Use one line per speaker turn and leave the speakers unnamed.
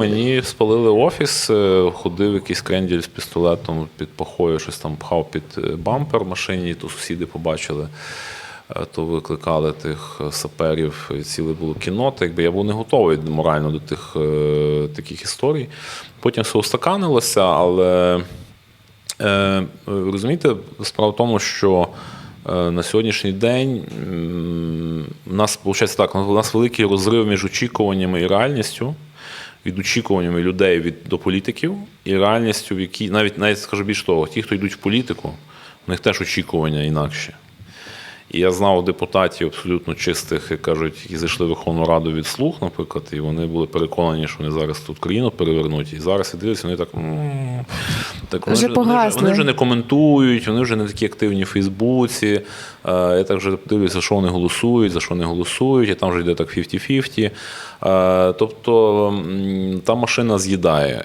Мені спалили офіс, е, ходив якийсь кренділь з пістолетом під пахою, щось там пхав під е, бампер машині, то сусіди побачили, е, то викликали тих саперів, ціле було кіно. Та якби я був не готовий морально до тих таких історій. Потім все устаканилося, але розумієте, справа в тому, що на сьогоднішній день у нас виходить так, у нас великий розрив між очікуваннями і реальністю від очікуваннями людей від до політиків і реальністю, в якій навіть навіть скажу більш того, ті, хто йдуть в політику, у них теж очікування інакші. І я знав депутатів абсолютно чистих, як кажуть, які зайшли в Верховну Раду від слуг, наприклад, і вони були переконані, що вони зараз тут країну перевернуть. І зараз і дивляться, вони так. Так вони,
Вже
вони, вже, вони вже не коментують, вони вже не такі активні в Фейсбуці. Е, Я так вже дивлюся, що вони голосують, за що не голосують, і там вже йде так 50-50. Е, Тобто та машина з'їдає.